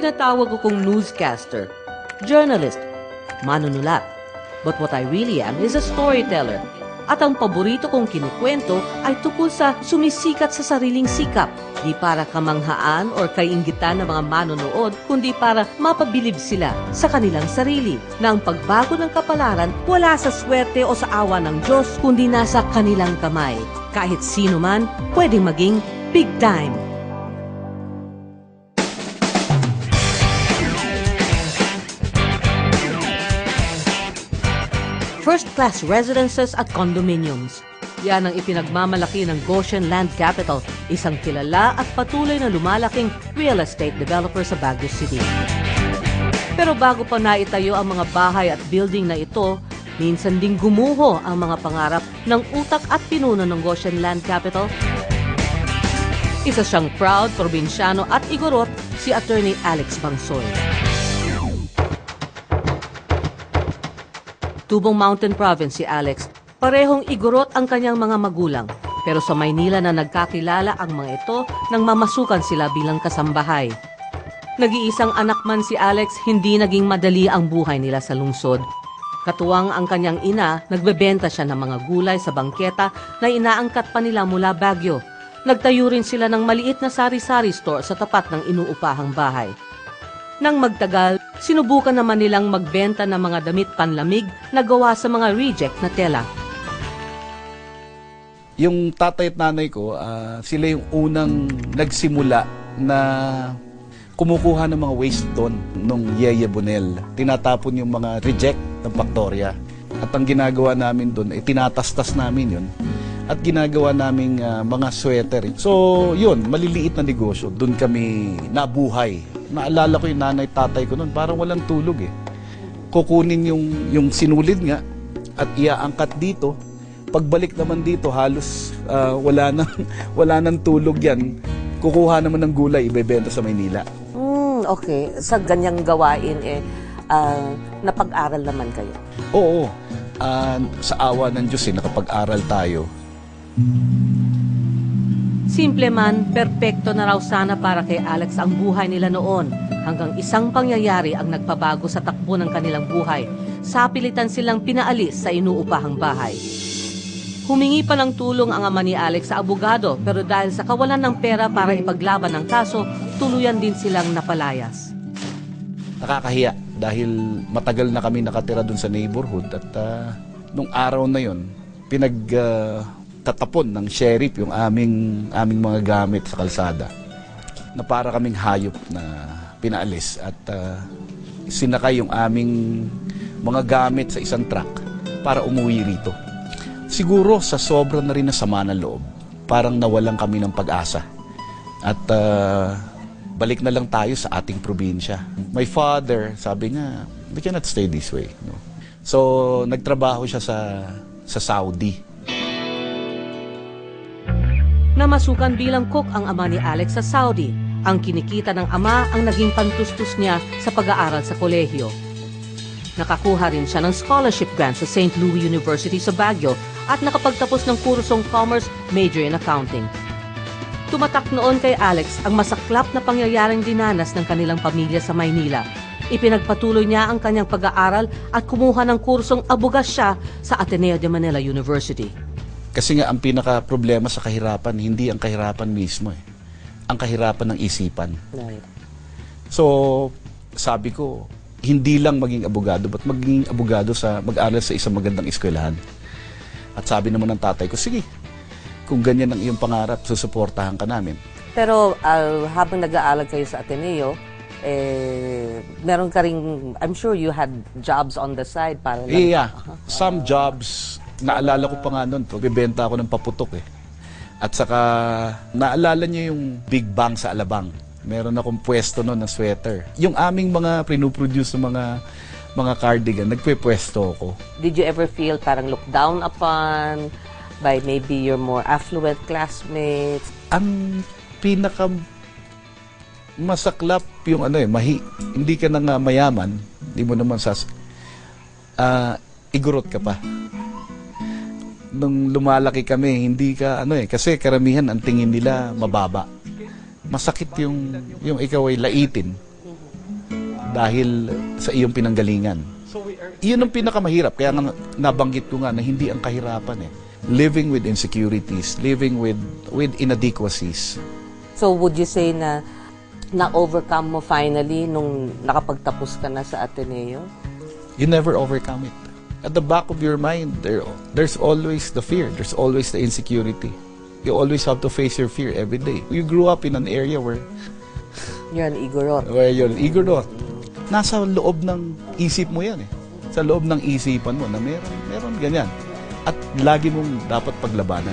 tinatawag akong newscaster, journalist, manunulat. But what I really am is a storyteller. At ang paborito kong kinikwento ay tungkol sa sumisikat sa sariling sikap. Di para kamanghaan or kainggitan ng mga manonood, kundi para mapabilib sila sa kanilang sarili na ang pagbago ng kapalaran wala sa swerte o sa awa ng Diyos, kundi nasa kanilang kamay. Kahit sino man, pwedeng maging big time. First-class residences at condominiums. Yan ang ipinagmamalaki ng Goshen Land Capital, isang kilala at patuloy na lumalaking real estate developer sa Baguio City. Pero bago pa naitayo ang mga bahay at building na ito, minsan ding gumuho ang mga pangarap ng utak at pinuno ng Goshen Land Capital. Isa siyang proud probinsyano at igorot si Attorney Alex Bangsoy. Tubong Mountain Province si Alex. Parehong igorot ang kanyang mga magulang. Pero sa Maynila na nagkakilala ang mga ito nang mamasukan sila bilang kasambahay. Nag-iisang anak man si Alex, hindi naging madali ang buhay nila sa lungsod. Katuwang ang kanyang ina, nagbebenta siya ng mga gulay sa bangketa na inaangkat pa nila mula Baguio. Nagtayo rin sila ng maliit na sari-sari store sa tapat ng inuupahang bahay. Nang magtagal, sinubukan naman nilang magbenta ng mga damit panlamig na gawa sa mga reject na tela. Yung tatay at nanay ko, ah, sila yung unang nagsimula na kumukuha ng mga waste doon nung Yeye Bonel. Tinatapon yung mga reject ng Factoria. At ang ginagawa namin doon, eh, tinatastas namin yun. At ginagawa namin mga sweater. So, yun, maliliit na negosyo. Doon kami nabuhay. Naalala ko yung nanay tatay ko noon, parang walang tulog eh. Kukunin yung, yung sinulid nga at iaangkat dito. Pagbalik naman dito, halos ah, wala nang wala nang tulog 'yan. Kukuha naman ng gulay ibebenta sa Maynila. Hmm, okay. Sa ganyang gawain, eh, ah, napag-aral naman kayo. Oo. ah, sa awa ng Diyos eh, nakapag-aral tayo. Simple man, perpekto na raw sana para kay Alex ang buhay nila noon. Hanggang isang pangyayari ang nagpabago sa takbo ng kanilang buhay. Sapilitan silang pinaalis sa inuupahang bahay. Humingi pa ng tulong ang ama ni Alex sa abogado pero dahil sa kawalan ng pera para ipaglaban ang kaso, tuluyan din silang napalayas. Nakakahiya dahil matagal na kami nakatira dun sa neighborhood at ah, nung araw na yon pinag ah, tatapon ng sheriff yung aming aming mga gamit sa kalsada na para kaming hayop na pinaalis at ah, sinakay yung aming mga gamit sa isang truck para umuwi rito. Siguro sa sobra na rin na sama ng loob, parang nawalan kami ng pag-asa. At ah, balik na lang tayo sa ating probinsya. My father, sabi niya, we cannot stay this way. No? So, nagtrabaho siya sa sa Saudi. Namasukan bilang cook ang ama ni Alex sa Saudi. Ang kinikita ng ama ang naging pantustos niya sa pag-aaral sa kolehiyo. Nakakuha rin siya ng scholarship grant sa St. Louis University sa Baguio at nakapagtapos ng kursong Commerce Major in Accounting. Tumatak noon kay Alex ang masaklap na pangyayaring dinanas ng kanilang pamilya sa Maynila. Ipinagpatuloy niya ang kanyang pag-aaral at kumuha ng kursong abugas siya sa Ateneo de Manila University. Kasi nga ang pinaka problema sa kahirapan, hindi ang kahirapan mismo eh. Ang kahirapan ng isipan. So, sabi ko, hindi lang maging abogado, but maging abogado sa mag-aral sa isang magandang eskwelahan. At sabi naman ng tatay ko, sige, kung ganyan ang iyong pangarap, susuportahan ka namin. Pero ah, habang nag-aaral kayo sa Ateneo, eh, meron ka rin, I'm sure you had jobs on the side para lang. Yeah, some jobs, naalala ko pa nga noon, bibenta ako ng paputok eh. At saka, naalala niyo yung Big Bang sa Alabang. Meron akong pwesto noon ng sweater. Yung aming mga pinuproduce ng mga mga cardigan, nagpepwesto ako. Did you ever feel parang looked down upon by maybe your more affluent classmates? Ang pinaka masaklap yung ano eh, mahi, hindi ka na nga mayaman, hindi mo naman sas, ah, igurot ka pa. Nung lumalaki kami, hindi ka, ano eh, kasi karamihan ang tingin nila mababa. Masakit yung, yung ikaw ay laitin. dahil sa iyong pinanggalingan. Iyon ang pinakamahirap. Kaya nga nabanggit ko nga na hindi ang kahirapan eh. Living with insecurities, living with with inadequacies. So would you say na na-overcome mo finally nung nakapagtapos ka na sa Ateneo? You never overcome it. At the back of your mind, there there's always the fear. There's always the insecurity. You always have to face your fear every day. You grew up in an area where You're an Igorot. where you're eager to. Nasa loob ng isip mo yan eh. Sa loob ng isipan mo na meron, meron ganyan. At lagi mong dapat paglabanan.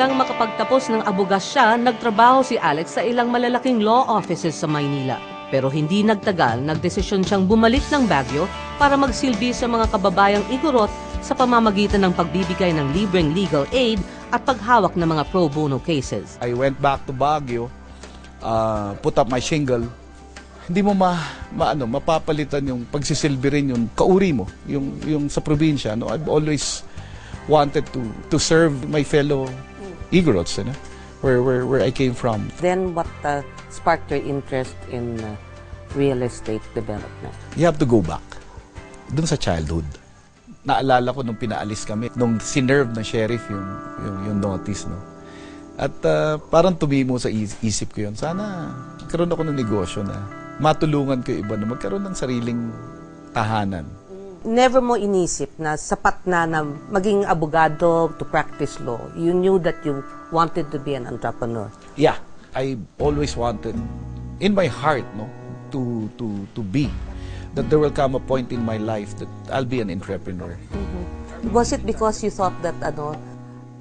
Nang makapagtapos ng abugas siya, nagtrabaho si Alex sa ilang malalaking law offices sa Maynila. Pero hindi nagtagal, nagdesisyon siyang bumalik ng Baguio para magsilbi sa mga kababayang Igorot sa pamamagitan ng pagbibigay ng libreng legal aid at paghawak ng mga pro bono cases. I went back to Baguio, uh, put up my shingle. Hindi mo ma, maano, mapapalitan yung pagsisilbi rin yung kauri mo, yung, yung sa probinsya. No? I've always wanted to to serve my fellow Igorots, you know, where, where, where I came from. Then what uh, sparked your interest in uh, real estate development? You have to go back dun sa childhood. Naalala ko nung pinaalis kami, nung sinerve ng sheriff yung, yung, yung notice, no? At uh, parang tumimo sa is- isip ko yun, sana magkaroon ako ng negosyo na matulungan ko iba na magkaroon ng sariling tahanan. Never mo inisip na sapat na na maging abogado to practice law. You knew that you wanted to be an entrepreneur. Yeah, I always wanted in my heart, no, to to to be that there will come a point in my life that I'll be an entrepreneur. Was it because you thought that ano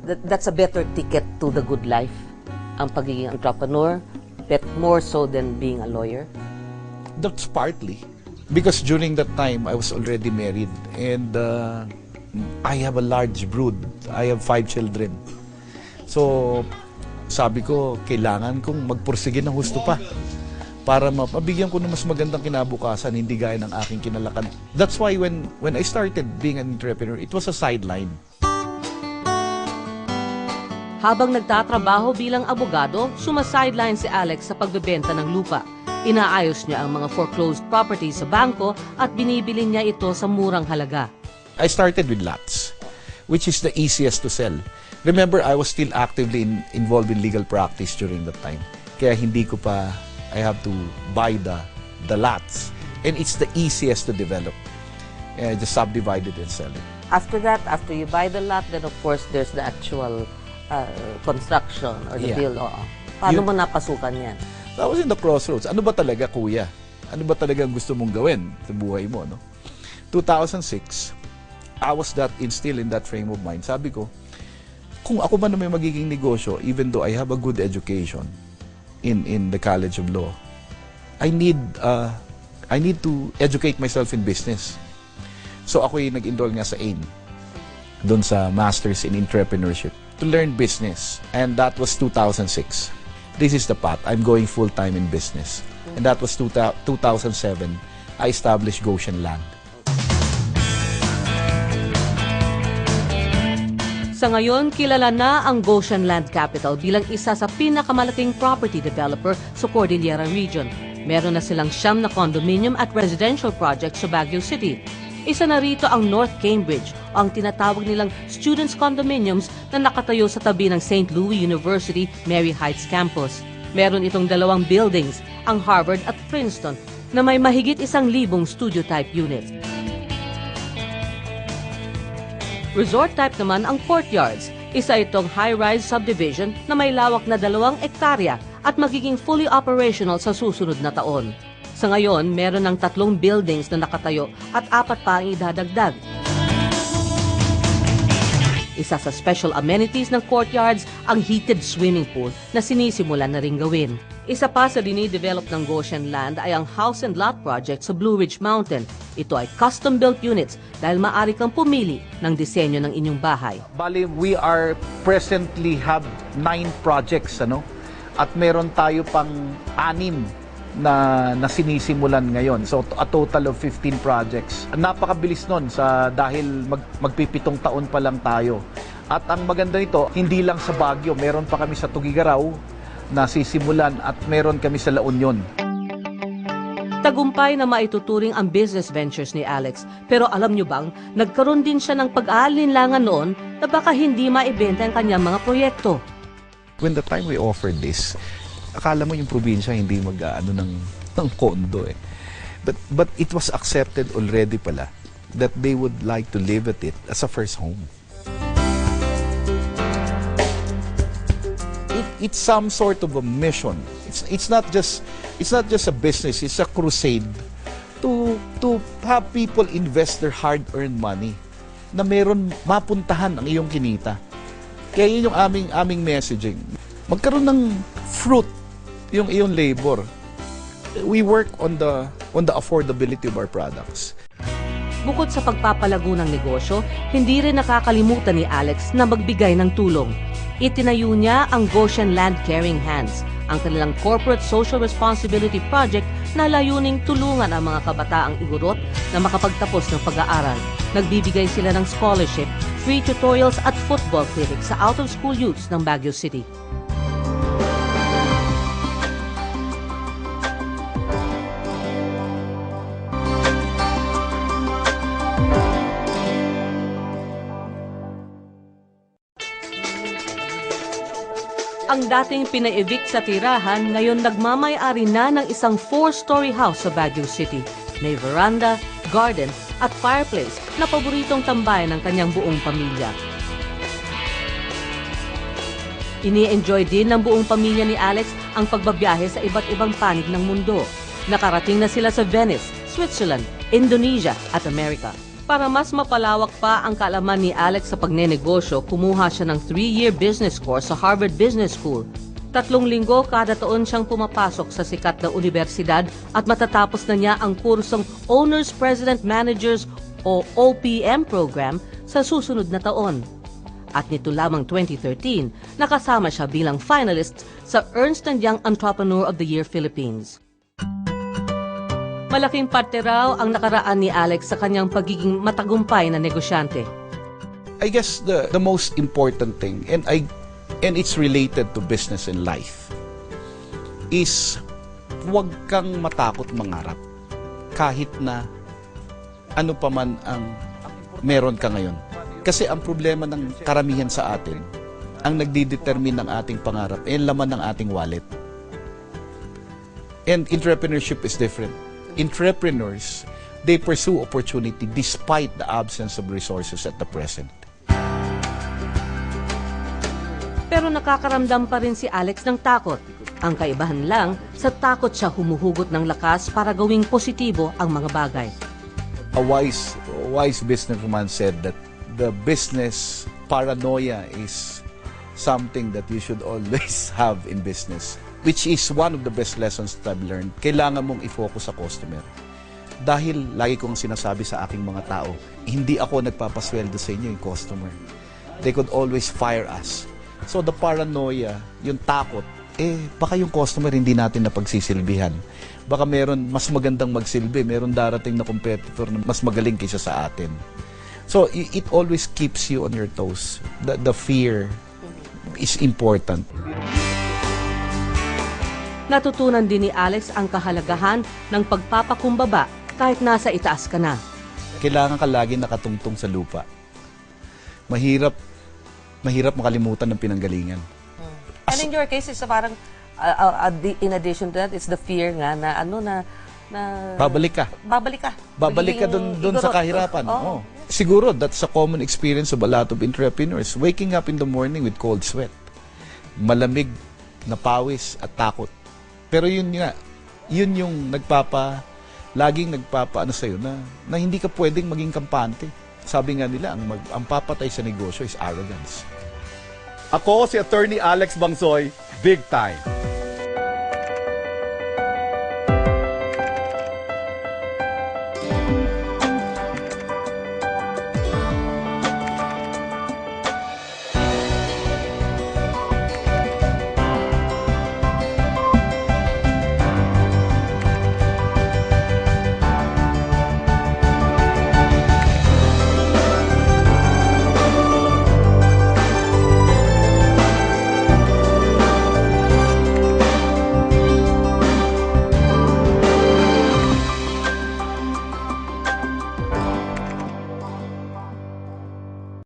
that that's a better ticket to the good life ang pagiging entrepreneur but more so than being a lawyer? That's partly because during that time I was already married and uh, I have a large brood. I have five children. So sabi ko, kailangan kong magpursige ng husto pa para ma- mabigyan ko ng mas magandang kinabukasan, hindi gaya ng aking kinalakan. That's why when when I started being an entrepreneur, it was a sideline. Habang nagtatrabaho bilang abogado, sumasideline si Alex sa pagbebenta ng lupa. Inaayos niya ang mga foreclosed properties sa bangko at binibili niya ito sa murang halaga. I started with lots, which is the easiest to sell. Remember, I was still actively in, involved in legal practice during that time. Kaya hindi ko pa, I have to buy the, the lots. And it's the easiest to develop. Uh, just subdivide it and sell it. After that, after you buy the lot, then of course there's the actual uh, construction or the Yeah. build. Oo. Paano Yun- mo napasukan yan? I was in the crossroads. Ano ba talaga, kuya? Ano ba talaga ang gusto mong gawin sa buhay mo, no? 2006, I was that in still in that frame of mind. Sabi ko, kung ako man may magiging negosyo, even though I have a good education in in the College of Law, I need uh, I need to educate myself in business. So ako yung nag-enroll nga sa AIM doon sa Masters in Entrepreneurship to learn business. And that was 2006. This is the path. I'm going full-time in business. And that was two thou- 2007. I established Goshen Land. Sa ngayon, kilala na ang Goshen Land Capital bilang isa sa pinakamalaking property developer sa Cordillera Region. Meron na silang siyam na condominium at residential projects sa Baguio City. Isa na rito ang North Cambridge, ang tinatawag nilang students condominiums na nakatayo sa tabi ng St. Louis University Mary Heights Campus. Meron itong dalawang buildings, ang Harvard at Princeton, na may mahigit isang libong studio-type units. Resort type naman ang courtyards. Isa itong high-rise subdivision na may lawak na dalawang ektarya at magiging fully operational sa susunod na taon. Sa ngayon, meron ng tatlong buildings na nakatayo at apat pa ang idadagdag. Isa sa special amenities ng courtyards ang heated swimming pool na sinisimulan na ring gawin. Isa pa sa dinidevelop ng Goshen Land ay ang house and lot project sa Blue Ridge Mountain. Ito ay custom-built units dahil maaari kang pumili ng disenyo ng inyong bahay. Bali, we are presently have nine projects, ano? At meron tayo pang anim na, na sinisimulan ngayon. So, a total of 15 projects. Napakabilis nun sa, dahil mag, magpipitong taon pa lang tayo. At ang maganda nito, hindi lang sa Baguio, meron pa kami sa Tugigaraw na sisimulan at meron kami sa La Union. Tagumpay na maituturing ang business ventures ni Alex. Pero alam nyo bang, nagkaroon din siya ng pag-aalinlangan noon na baka hindi maibenta ang kanyang mga proyekto. When the time we offered this, akala mo yung probinsya hindi mag-ano ng, ng kondo eh. But, but it was accepted already pala that they would like to live at it as a first home. It, it's some sort of a mission. It's, it's not just it's not just a business, it's a crusade to to have people invest their hard-earned money na meron mapuntahan ang iyong kinita. Kaya yun yung aming aming messaging. Magkaroon ng fruit yung iyong labor. We work on the on the affordability of our products. Bukod sa pagpapalago ng negosyo, hindi rin nakakalimutan ni Alex na magbigay ng tulong. Itinayo niya ang Goshen Land Caring Hands, ang kanilang corporate social responsibility project na layuning tulungan ang mga kabataang igurot na makapagtapos ng pag-aaral. Nagbibigay sila ng scholarship, free tutorials at football clinic sa out-of-school youths ng Baguio City. Ang dating pina-evict sa tirahan ngayon nagmamay-ari na ng isang four-story house sa Baguio City. May veranda, garden at fireplace na paboritong tambayan ng kanyang buong pamilya. Ini-enjoy din ng buong pamilya ni Alex ang pagbabiyahe sa iba't ibang panig ng mundo. Nakarating na sila sa Venice, Switzerland, Indonesia at Amerika. Para mas mapalawak pa ang kaalaman ni Alex sa pagnenegosyo, kumuha siya ng three-year business course sa Harvard Business School. Tatlong linggo kada taon siyang pumapasok sa sikat na universidad at matatapos na niya ang kursong Owners President Managers o OPM program sa susunod na taon. At nito lamang 2013, nakasama siya bilang finalist sa Ernst Young Entrepreneur of the Year Philippines. Malaking parte raw ang nakaraan ni Alex sa kanyang pagiging matagumpay na negosyante. I guess the the most important thing and I and it's related to business and life is huwag kang matakot mangarap kahit na ano pa man ang meron ka ngayon. Kasi ang problema ng karamihan sa atin, ang nagdidetermine ng ating pangarap ay ang laman ng ating wallet. And entrepreneurship is different. Entrepreneurs, they pursue opportunity despite the absence of resources at the present. Pero nakakaramdam pa rin si Alex ng takot. Ang kaibahan lang, sa takot siya humuhugot ng lakas para gawing positibo ang mga bagay. a wise wise businessman said that the business paranoia is something that you should always have in business which is one of the best lessons that I've learned kailangan mong i-focus sa customer dahil lagi kong sinasabi sa aking mga tao hindi ako nagpapasweldo sa inyo yung customer they could always fire us so the paranoia yung takot eh baka yung customer hindi natin napagsisilbihan baka meron mas magandang magsilbi, meron darating na competitor na mas magaling kaysa sa atin. So it always keeps you on your toes. The, the fear is important. Natutunan din ni Alex ang kahalagahan ng pagpapakumbaba kahit nasa itaas ka na. Kailangan ka lagi nakatungtong sa lupa. Mahirap mahirap makalimutan ng pinanggalingan. And in your case, it's parang, uh, uh, in addition to that, it's the fear nga na ano na, na Babalik ka. babalik ka. Babalik ka dun, dun sa kahirapan. Oo. Oh. Siguro, that's a common experience of a lot of entrepreneurs. Waking up in the morning with cold sweat. Malamig na pawis at takot. Pero yun nga, yun yung nagpapa, laging nagpapa ano sa'yo na, na hindi ka pwedeng maging kampante. Sabi nga nila, ang, mag, ang papatay sa negosyo is arrogance. Ako si Attorney Alex Bangsoy, big time.